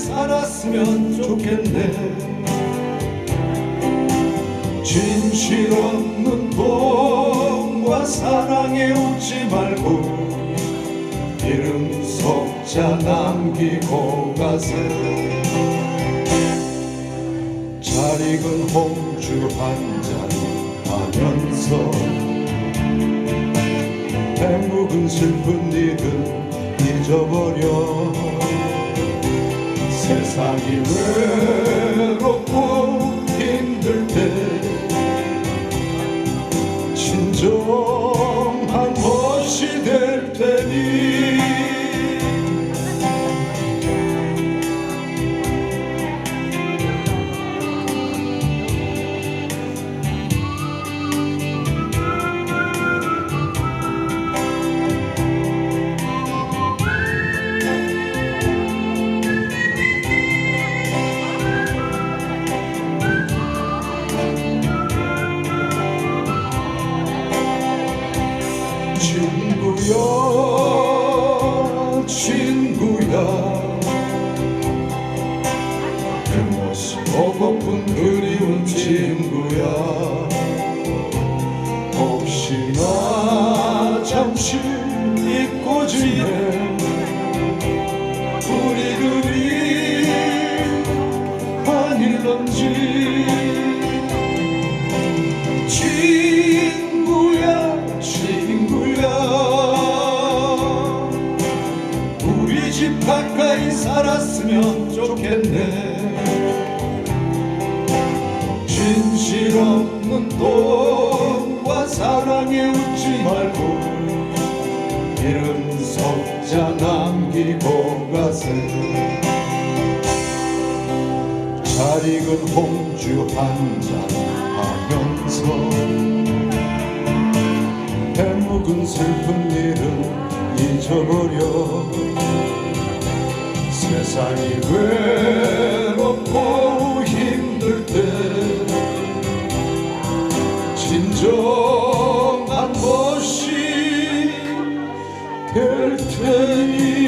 살았으면 좋겠네. 진실 없는 돈과 사랑에 웃지 말고 이름 석자 남기고 가세. 잘 익은 홍주 한 잔 하면서 해묵은 슬픈 일은 잊어버려 세상이 친구야 친구야. 그 모습 보고픈 그리운 친구야. 혹시나 잠시 잊고 지내 우리들이 아닐런지 집 가까이 살았으면 좋겠네. 진실 없는 돈과 사랑에 웃지 말고 이름 석자 남기고 가세. 잘 익은 홍주 한 잔 하면서 해묵은 슬픈 일은 잊어버려 세상이 외롭고 힘들 때 진정한 것이 될 테니